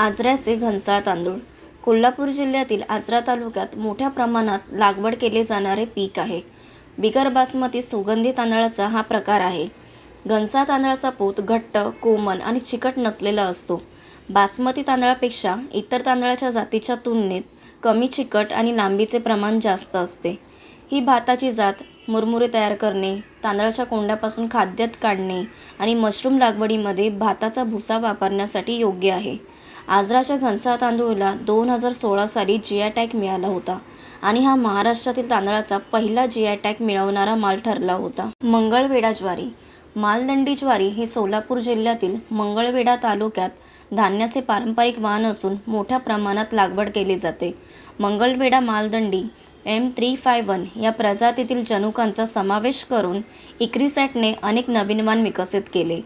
आजऱ्याचे घनसाळ तांदूळ. कोल्हापूर जिल्ह्यातील आजरा तालुक्यात मोठ्या प्रमाणात लागवड केले जाणारे पीक आहे. बिगर बासमती सुगंधी तांदळाचा हा प्रकार आहे. घनसाळ तांदळाचा पोत घट्ट कोमल आणि चिकट नसलेला असतो. बासमती तांदळापेक्षा इतर तांदळाच्या जातीच्या तुलनेत कमी चिकट आणि लांबीचे प्रमाण जास्त असते. ही भाताची जात मुरमुरे तयार करणे तांदळाच्या कोंड्यापासून खाद्यात काढणे आणि मशरूम लागवडीमध्ये भाताचा भुसा वापरण्यासाठी योग्य आहे. आजराच्या घनसाळ तांदूळला दोन हजार सोळा साली जी आय टॅग मिळाला होता. आणि हा महाराष्ट्रातील तांदळाचा पहिला जी आय टॅग मिळवणारा माल ठरला होता. मंगळवेढा ज्वारी. मालदंडी ज्वारी हे सोलापूर जिल्ह्यातील मंगळवेढा तालुक्यात धान्याचे पारंपरिक वाहन असून मोठ्या प्रमाणात लागवड केली जाते. Mangalvedha Maldandi M three five one या प्रजातीतील जनुकांचा समावेश करून इक्रिसॅटने अनेक नवीन वाण विकसित केले.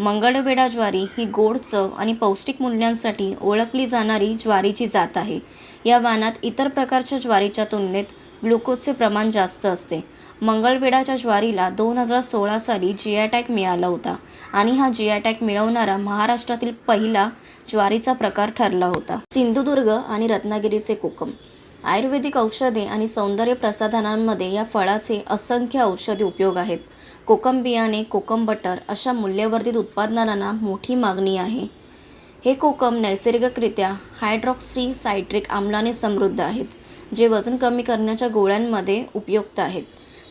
मंगळवेढा ज्वारी ही गोड चव आणि पौष्टिक मूल्यांसाठी ओळखली जाणारी ज्वारीची जात आहे. या वाणात इतर प्रकारच्या ज्वारीच्या तुलनेत ग्लुकोजचे प्रमाण जास्त असते. मंगळवेढाच्या ज्वारीला दोन हजार सोळा साली जी टॅग मिळाला होता आणि हा जी टॅग मिळवणारा महाराष्ट्रातील पहिला ज्वारीचा प्रकार ठरला होता. सिंधुदुर्ग आणि रत्नागिरीचे कोकम. आयुर्वेदिक औषधे आणि सौंदर्य प्रसाधनांमध्ये या फळाचे असंख्य औषधी उपयोग आहेत. कोकम बियाणे कोकम बटर अशा मूल्यवर्धित उत्पादनांना मोठी मागणी आहे. हे कोकम नैसर्गिकरित्या हायड्रॉक्सी सायट्रिक आम्लाने समृद्ध आहेत जे वजन कमी करण्याच्या गोळ्यांमध्ये उपयुक्त आहेत.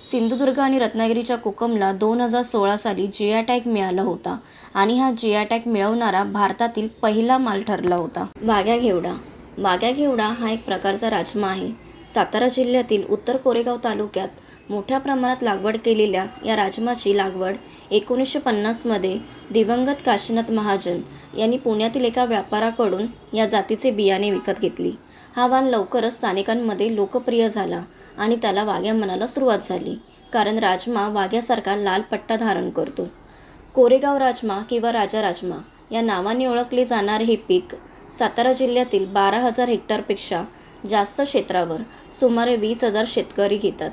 सिंधुदुर्ग आणि रत्नागिरीच्या कोकमला दोन हजार सोळा साली जियाटॅक टॅग मिळाला होता आणि हा जियाटॅक टॅग मिळवणारा भारतातील पहिला माल ठरला होता. वाघ्या घेवडा वाघ्या घेवडा हा एक प्रकारचा राजमा आहे. सातारा जिल्ह्यातील उत्तर कोरेगाव तालुक्यात मोठ्या प्रमाणात लागवड केलेल्या या राजमाची लागवड एकोणीसशे पन्नासमध्ये दिवंगत काशीनाथ महाजन यांनी पुण्यातील एका व्यापाराकडून या जातीचे बियाणे विकत घेतली. हा वाण लवकरच स्थानिकांमध्ये लोकप्रिय झाला आणि त्याला वाघ्या म्हणायला सुरुवात झाली कारण राजमा वाघ्यासारखा लाल पट्टा धारण करतो. कोरेगाव राजमा किंवा राजा राजमा या नावाने ओळखले जाणारे हे पीक सातारा जिल्ह्यातील बारा हजार हेक्टरपेक्षा जास्त क्षेत्रावर सुमारे वीस हजार शेतकरी घेतात.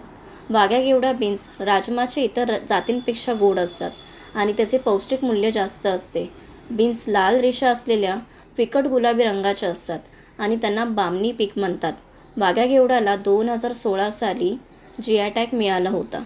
वाघ्या गेवडा बीन्स राजमाचे इतर जातींपेक्षा गोड असतात आणि त्याचे पौष्टिक मूल्य जास्त असते. बीन्स लाल रेषा असलेल्या फिकट गुलाबी रंगाच्या असतात आणि त्यांना बामणी पीक म्हणतात. वाघ्या घेवडाला दोन हजार सोळा साली जी आय टॅग मिळाला होता.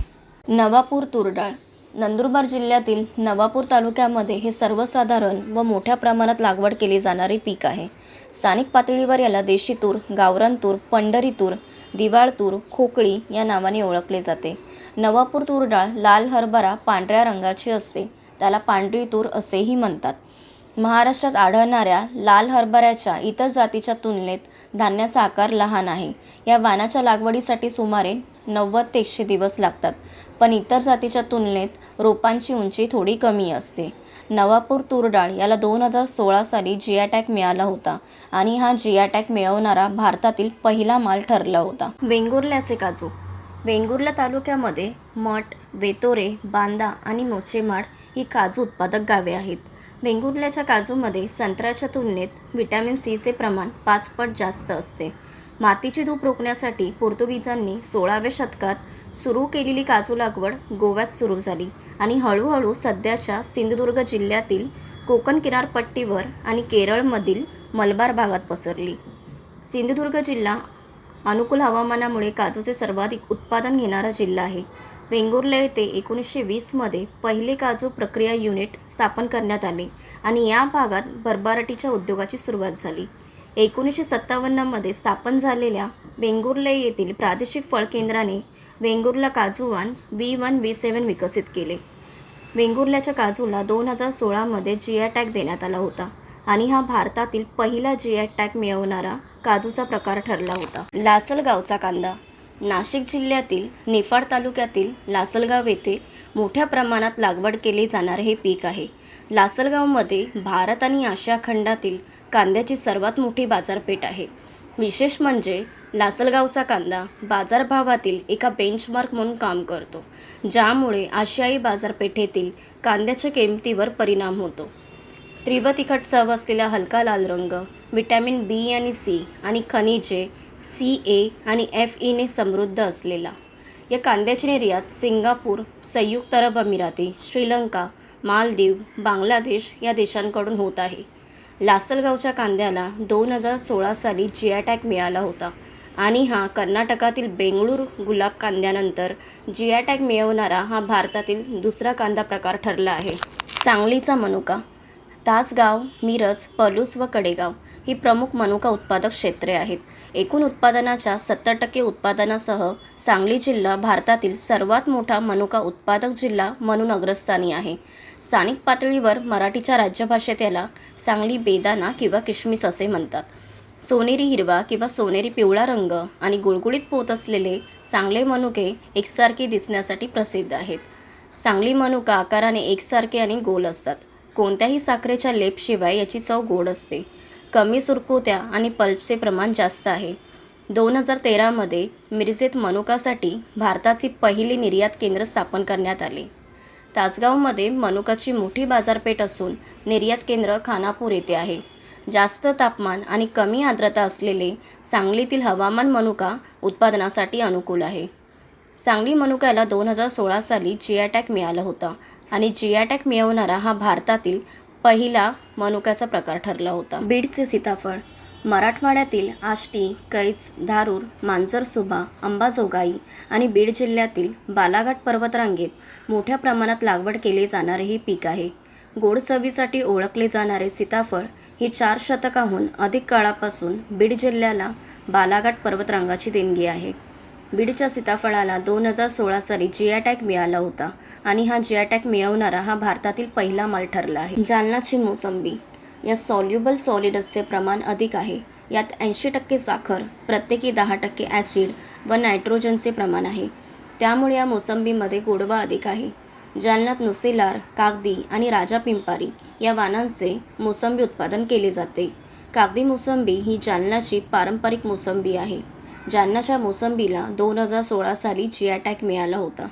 नवापूर तुरडाळ. नंदुरबार जिल्ह्यातील नवापूर तालुक्यामध्ये हे सर्वसाधारण व मोठ्या प्रमाणात लागवड केली जाणारे पीक आहे. स्थानिक पातळीवर याला देशी तूर गावरान तूर पंढरी तूर दिवाळ तूर खोकळी या नावाने ओळखले जाते. नवापूर तूर डाळ लाल हरभरा पांढऱ्या रंगाची असते. त्याला पांढरी तूर असेही म्हणतात. महाराष्ट्रात आढळणाऱ्या लाल हरभऱ्याच्या इतर जातीच्या तुलनेत धान्याचा आकार लहान आहे. या वाणाच्या लागवडीसाठी सुमारे नव्वद ते एकशे दिवस लागतात. पण इतर जातीच्या तुलनेत रोपांची उंची थोडी कमी असते. नवापूर तूर डाळ याला दोन हजार सोळा साली जियाटॅक टॅग मिळाला होता आणि हा जियाटॅक टॅग मिळवणारा भारतातील पहिला माल ठरला होता. वेंगुर्ल्याचे काजू. वेंगुर्ला तालुक्यामध्ये मठ वेतोरे बांदा आणि मोचेमाड ही काजू उत्पादक गावे आहेत. वेंगुर्ल्याच्या काजूमध्ये संत्र्याच्या तुलनेत व्हिटॅमिन सीचे प्रमाण पाचपट जास्त असते. मातीची धूप रोखण्यासाठी पोर्तुगीजांनी सोळाव्या शतकात सुरू केलेली काजू लागवड गोव्यात सुरू झाली आणि हळूहळू सध्याच्या सिंधुदुर्ग जिल्ह्यातील कोकण किनारपट्टीवर आणि केरळमधील मलबार भागात पसरली. सिंधुदुर्ग जिल्हा अनुकूल हवामानामुळे काजूचे सर्वाधिक उत्पादन घेणारा जिल्हा आहे. वेंगुर्ला येथे एकोणीसशे वीसमध्ये पहिले काजू प्रक्रिया युनिट स्थापन करण्यात आले आणि या भागात भरभराटीच्या उद्योगाची सुरुवात झाली. एकोणीसशे सत्तावन्नमध्ये स्थापन झालेल्या वेंगुर्ले येथील प्रादेशिक फळ केंद्राने वेंगुर्ला काजूवान व्ही वन व्ही सेवन विकसित केले. वेंगुर्ल्याच्या काजूला दोन हजार सोळामध्ये जी आय टॅग देण्यात आला होता आणि हा भारतातील पहिला जी आय टॅग मिळवणारा काजूचा प्रकार ठरला होता. लासलगावचा कांदा नाशिक जिल्ह्यातील निफाड तालुक्यातील लासलगाव येथे मोठ्या प्रमाणात लागवड केली जाणारे हे पीक आहे. लासलगावमध्ये भारत आणि आशिया खंडातील कांद्याची सर्वात मोठी बाजारपेठ आहे. विशेष म्हणजे लासलगावचा कांदा बाजारभावातील एका बेंचमार्क म्हणून काम करतो ज्यामुळे आशियाई बाजारपेठेतील कांद्याच्या किमतीवर परिणाम होतो. तीव्र तिखट चव असलेला हलका लाल रंग विटॅमिन बी आणि सी आणि खनिजे सी ए आणि एफ ईने समृद्ध असलेला. या कांद्याची निर्यात सिंगापूर संयुक्त अरब अमिराती श्रीलंका मालदीव बांगलादेश या देशांकडून होत आहे. लासलगावच्या कांद्याला दोन हजार सोळा साली जी टॅग मिळाला होता आणि हा कर्नाटकातील बेंगळूर गुलाब कांद्यानंतर जी टॅग मिळवणारा हा भारतातील दुसरा कांदा प्रकार ठरला आहे. सांगलीचा मनुका तासगाव मिरज पलूस व कडेगाव ही प्रमुख मनुका उत्पादक क्षेत्रे आहेत. एकूण उत्पादनाच्या सत्तर टक्के उत्पादनासह सांगली जिल्हा भारतातील सर्वात मोठा मनुका उत्पादक जिल्हा म्हणून अग्रस्थानी आहे. स्थानिक पातळीवर मराठीच्या राज्यभाषेत याला सांगली बेदाना किंवा किशमिस असे म्हणतात. सोनेरी हिरवा किंवा सोनेरी पिवळा रंग आणि गुळगुळीत पोत असलेले सांगले मनुके एकसारखे दिसण्यासाठी प्रसिद्ध आहेत. सांगली मनुका आकाराने एकसारखे आणि गोल असतात. कोणत्याही साखरेच्या लेपशिवाय याची चव गोड असते. कमी सुरकुत्या आणि पल्पचे प्रमाण जास्त आहे. दोन हजार तेरामध्ये मिरजेत मनुकासाठी भारताची पहिली निर्यात केंद्र स्थापन करण्यात आले. तासगावमध्ये मनुकाची मोठी बाजारपेठ असून निर्यात केंद्र खानापूर येथे आहे. जास्त तापमान आणि कमी आर्द्रता असलेले सांगलीतील हवामान मनुका उत्पादनासाठी अनुकूल आहे. सांगली मनुकाला दोन हजार सोळा साली जियाटॅक टॅग मिळाला होता आणि जियाटॅक टॅग मिळवणारा हा भारतातील पहिला मनुक्याचा प्रकार ठरला होता. बीडचे सीताफळ मराठवाड्यातील आष्टी कैच धारूर मांजरसुभा अंबाजोगाई आणि बीड जिल्ह्यातील बालाघाट पर्वतरांगेत मोठ्या प्रमाणात लागवड केले जाणारे हे पीक आहे. गोड चवीसाठी ओळखले जाणारे सीताफळ ही चार शतकाहून अधिक काळापासून बीड जिल्ह्याला बालाघाट पर्वतरांगाची देणगी आहे. बीडच्या सीताफळाला दोन हजार सोळा साली जी टॅग मिळाला होता आणि हा जी टॅग मिळवणारा हा भारतातील पहिला माल ठरला आहे. जालनाची मोसंबी या सॉल्युबल सॉलिडसचे प्रमाण अधिक आहे. यात ऐंशी टक्के साखर प्रत्येकी दहा टक्के ॲसिड व नायट्रोजनचे प्रमाण आहे. त्यामुळे या मोसंबीमध्ये गोडवा अधिक आहे. जालन्यात नुसेलार कागदी आणि राजा पिंपारी या वाणांचे मोसंबी उत्पादन केले जाते. कागदी मोसंबी ही जालन्याची पारंपरिक मोसंबी आहे. जालन्याच्या मोसंबीला दोन हजार सोळा साली जिया टॅग मिळाला होता.